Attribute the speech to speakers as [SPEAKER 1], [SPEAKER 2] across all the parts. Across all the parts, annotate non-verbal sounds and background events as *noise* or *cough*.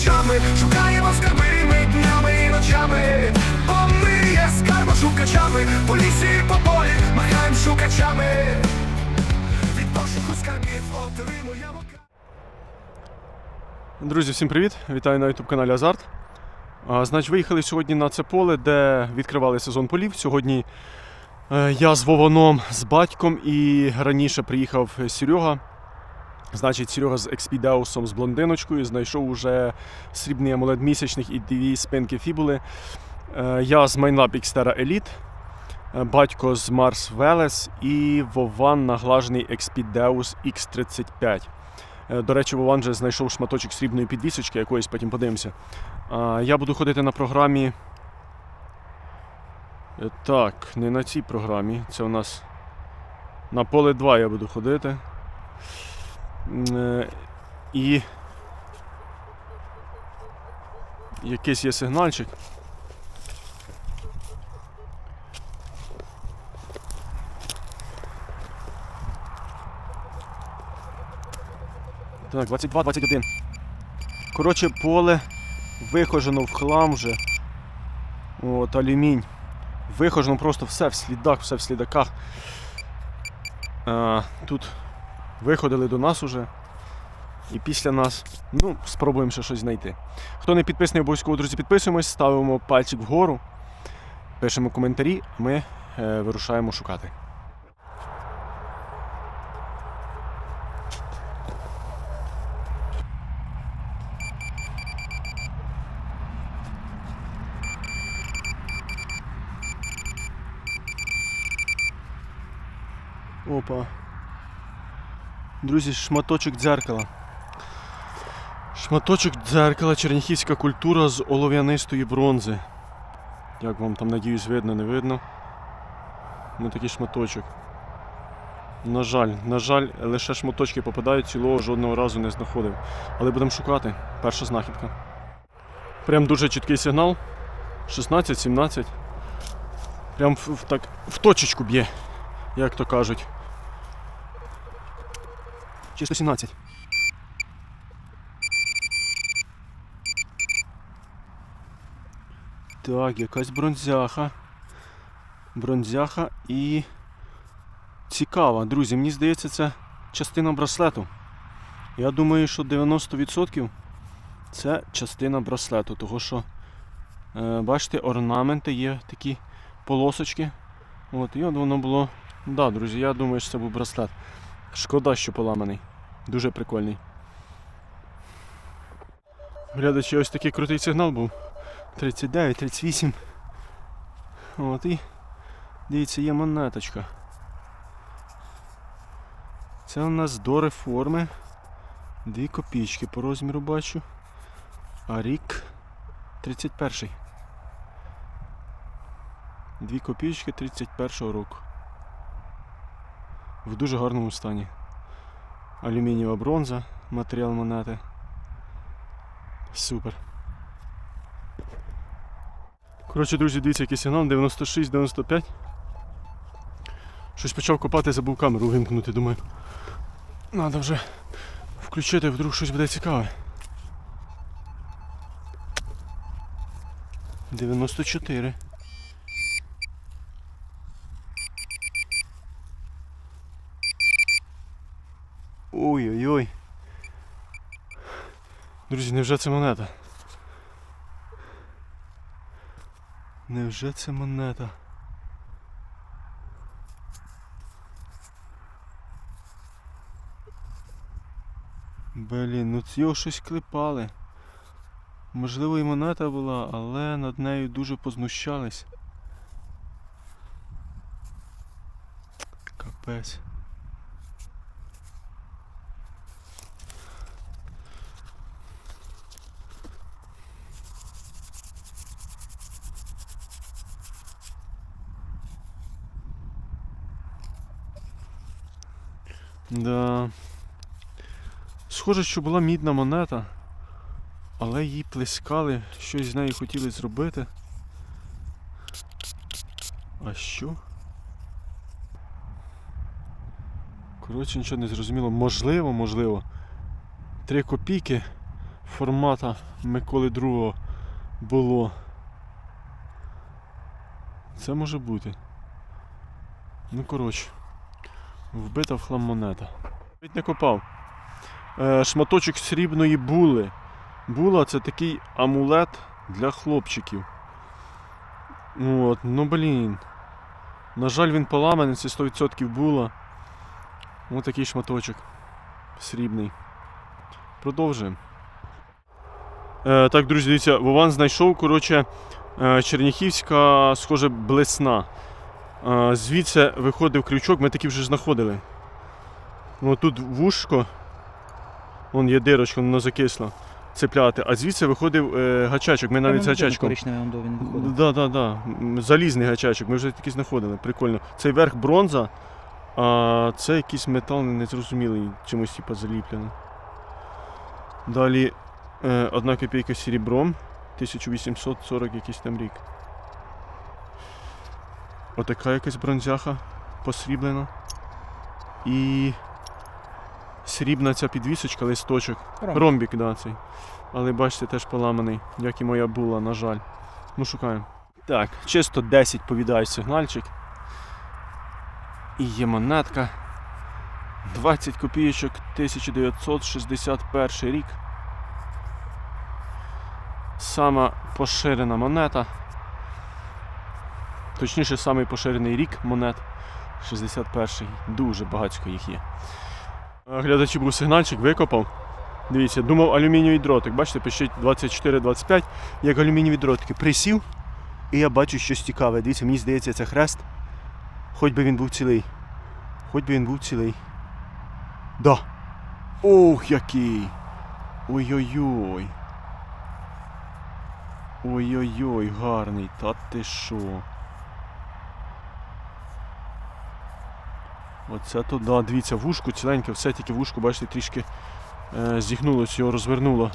[SPEAKER 1] шукачами, шукаємо скарби ми днями і ночами, бо ми є скарбошукачами, по лісі і по полі махаємо шукачами. Від пошуку скарбів отримуємо.
[SPEAKER 2] Друзі, всім привіт! Вітаю на youtube каналі Азарт. Значить, виїхали сьогодні на це поле, де відкривали сезон полів. Сьогодні е, я з Вованом, з батьком і раніше приїхав Серега. Значить, Серега з експідеусом з блондиночкою знайшов уже срібний амулет місячних і дві спинки фібули. Е, я з Майнлаб Xterra Elite, е, батько з Mars Veles і Вован наглажений Expedeus X35. Е, До речі, Вован вже знайшов шматочок срібної підвісочки, якоїсь потім подивимося. Я буду ходити на програмі. Е, Так, не на цій програмі. Це у нас на поле 2 я буду ходити. Е, І якийсь є сигнальчик. Так, 22, 21. Коротше, поле вихожено в хлам вже. От, алюмінь. Вихожено просто все в слідах, все в слідаках. А, тут виходили до нас уже. І після нас. Ну, спробуємо ще щось знайти. Хто не підписаний, обов'язково, друзі, підписуємось, ставимо пальчик вгору, пишемо коментарі, ми е, вирушаємо шукати. Опа. Друзі, шматочок дзеркала. Шматочок дзеркала, черніхівська культура з олов'янистої бронзи. Як вам там, надіюсь, видно, не видно. Ну такий шматочок. На жаль, на жаль, лише шматочки попадають, цілого жодного разу не знаходив. Але будемо шукати. Перша знахідка. Прям дуже чіткий сигнал. 16-17. Прям в, в, так, в точечку б'є, як то кажуть. Чи 117. Так, якась бронзяха. Бронзяха і. Цікава, друзі, мені здається, це частина браслету. Я думаю, що 90% це частина браслету, того що, е, бачите, орнаменти є такі полосочки. От, і от воно було. Да, друзі, я думаю, що це був браслет. Шкода, що поламаний. Дуже прикольний. Глядачі, ось такий крутий сигнал був. 39, 38. От і дивіться, є монеточка. Це у нас до реформи. Дві копійки по розміру бачу. А рік 31. Дві копійки 31 року. В дуже гарному стані. Алюмінієва бронза, матеріал монети. Супер. Коротше, друзі, дивіться, який сигнал 96-95. Щось почав копати, забув камеру вимкнути, думаю. Надо вже включити, вдруг щось буде цікаве. 94. Ой-ой-ой. Друзі, невже це монета? Невже це монета? Блін, ну його щось клепали. Можливо, і монета була, але над нею дуже познущались. Капець. Да. Схоже, що була мідна монета, але її плескали, щось з нею хотіли зробити. А що? Коротше, нічого не зрозуміло. Можливо, можливо. Три копійки формата Миколи II було. Це може бути. Ну, коротше, вбита в хлам монета. Навіть не копав. Е, шматочок срібної були. Була це такий амулет для хлопчиків. От, ну блін. На жаль, він поламаний, це 100% була. Ось такий шматочок. Срібний. Продовжуємо. Е, так, друзі, дивіться, Вован знайшов, коротше, е, Черніхівська, схоже, блесна. Звідси виходив крючок, ми таки вже знаходили. Ну, тут вушко, вон є дирочка, воно закисло. Цепляти, а звідси виходив е, гачачок. Ми навіть з гачачком. Да, да, да. Залізний гачачок, ми вже такий знаходили, прикольно. Цей верх бронза, а це якийсь метал незрозумілий, чимось типу заліплено. Далі е, одна копійка серебром, 1840 якийсь там рік. Отака якась бронзяха посріблена. І срібна ця підвісочка, листочок.
[SPEAKER 3] Ромбик.
[SPEAKER 2] Ромбік, да, цей. Але бачите, теж поламаний, як і моя була, на жаль. Ну, шукаємо. Так, чисто 10 повідає сигнальчик. І є монетка. 20 копійочок 1961 рік. Сама поширена монета. Точніше, самий поширений рік монет. 61-й. Дуже багатько їх є. Е, Глядачі був сигнальчик, викопав. Дивіться, думав алюмінієвий дротик. Бачите, пишіть 24-25, як алюмінієві дротики. Присів, і я бачу щось цікаве. Дивіться, мені здається, це хрест. Хоч би він був цілий. Хоч би він був цілий. Да. Ох, який! Ой-ой-ой. Ой-ой-ой, гарний, та ти що? Оце то да, дивіться, вушко ціленьке, все тільки вушко, бачите, трішки е, зігнулось, його розвернуло.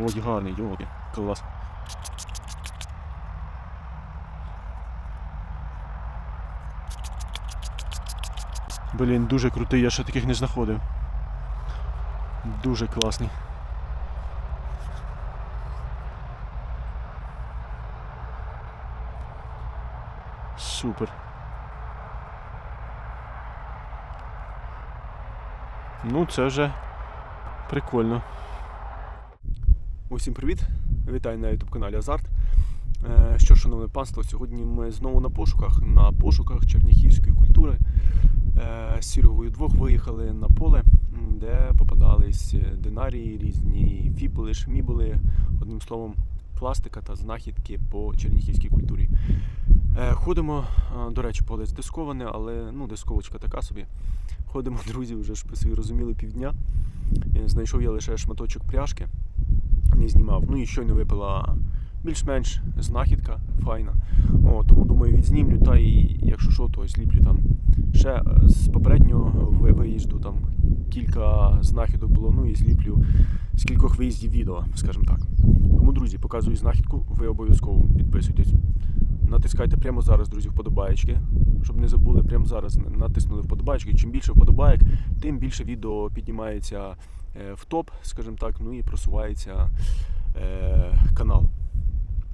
[SPEAKER 2] Ой, гарний, йоги, клас. Блін, дуже крутий, я ще таких не знаходив. Дуже класний. Супер. Ну, це вже прикольно. Усім привіт! Вітаю на YouTube каналі Азарт. Е, Що, шановне панство, сьогодні ми знову на пошуках, на пошуках черніхівської культури. Е, З Сірогою двох виїхали на поле, де попадались динарії, різні фібули, шмібули, одним словом, пластика та знахідки по черніхівській культурі. Е, Ходимо, до речі, поле здисковане, але ну, дисковочка така собі. Ходимо, *laughs* друзі, вже ж собі розуміли півдня. Е, Знайшов я лише шматочок пряжки, не знімав. Ну і щойно випила більш-менш знахідка, файна. О, тому думаю, відзнімлю, та і якщо що, то зліплю там. Ще е, з попереднього ви- виїзду там кілька знахідок було, ну і зліплю з кількох виїздів відео, скажімо так. Тому, друзі, показую знахідку, ви обов'язково підписуйтесь. Натискайте прямо зараз, друзі, вподобаєчки. Щоб не забули, прямо зараз натиснули вподобаєчки. Чим більше вподобаєк, тим більше відео піднімається е, в топ, скажімо так, ну і просувається е, канал.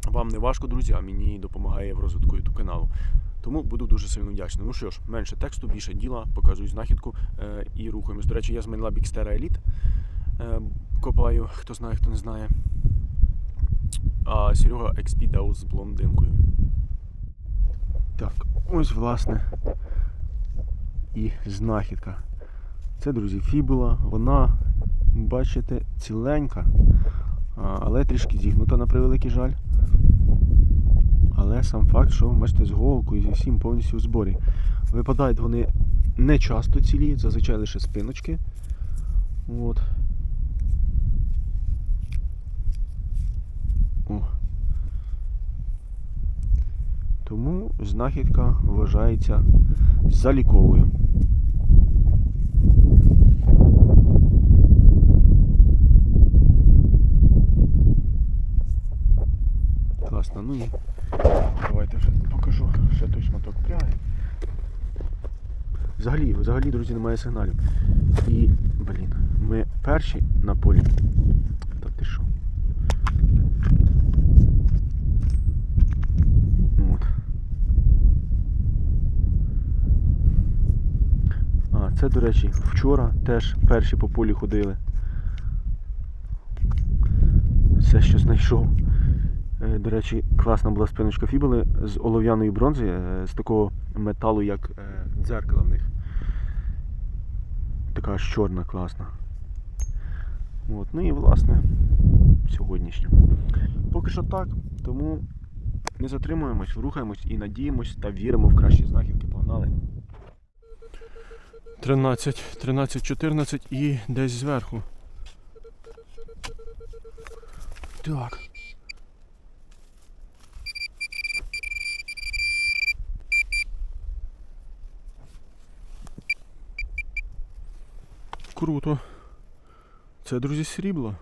[SPEAKER 2] Вам не важко, друзі, а мені допомагає в розвитку YouTube каналу. Тому буду дуже сильно вдячний. Ну що ж, менше тексту, більше діла, показую знахідку е, і рухаємось. До речі, я з Майнлаб Xterra Elite копаю, хто знає, хто не знає. А Серега експідав з блондинкою. Так, ось власне і знахідка. Це, друзі, фібула. Вона, бачите, ціленька, але трішки зігнута на превеликий жаль. Але сам факт, що бачите, з голкою, зі всім повністю в зборі. Випадають вони не часто цілі, зазвичай лише спиночки. От. О. Тому знахідка вважається заліковою. Класно, ну і давайте вже покажу ще той шматок пряги. Взагалі, Взагалі, друзі, немає сигналів. І, блін, ми перші на полі. Та ти що? От. А, це, до речі, вчора теж перші по полі ходили. Все, що знайшов. Е, До речі, класна була спиночка фібули з олов'яної бронзи, е, з такого металу, як е, дзеркало в них. Така аж чорна, класна. От, ну і власне сьогоднішня. Поки що так, тому не затримуємось, рухаємось і надіємось та віримо в кращі знахідки. Погнали. 13, 13, 14 і десь зверху. Так. Круто. Це, друзі, срібло.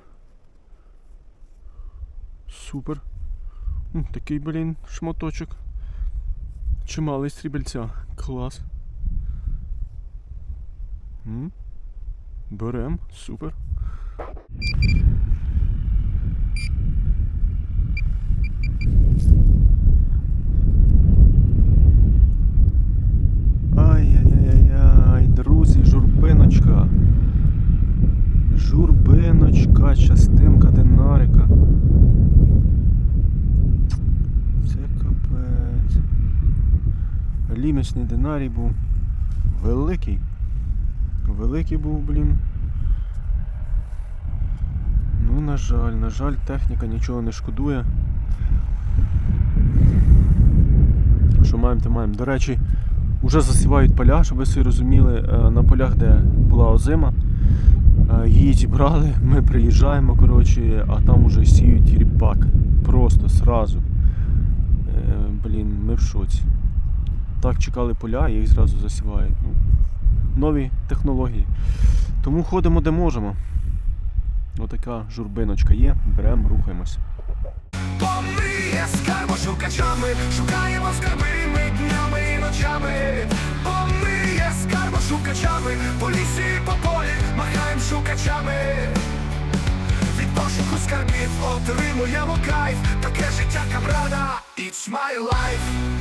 [SPEAKER 2] Супер. Такий, блін, шматочок. Чималий срібельця. Клас. Берем, супер. Ай-яй-яй-яй, друзі, журбиночка. Журбиночка, частинка динарика. Це капець. Лімісний динарій був. Великий. Великий був, блін. Ну, на жаль, на жаль, техніка нічого не шкодує. Що маємо, то маємо. До речі, вже засівають поля, щоб ви собі розуміли, е, на полях, де була озима. Е, Її зібрали, *laughs* ми приїжджаємо, коротше, а там уже сіють ріпак. Просто сразу. Е, Блін, ми в шоці. Так чекали поля, їх зразу засівають. Ну, нові технології. Тому ходимо де можемо. Отака журбиночка є, беремо, рухаємось.
[SPEAKER 1] Помиє скарбошукачами, шукаємо скарби ми днями і ночами. Помиє скарбошукачами, по лісі по полі махаєм шукачами. Від пошуку скарбів отримуємо кайф, таке життя камрада, it's my life.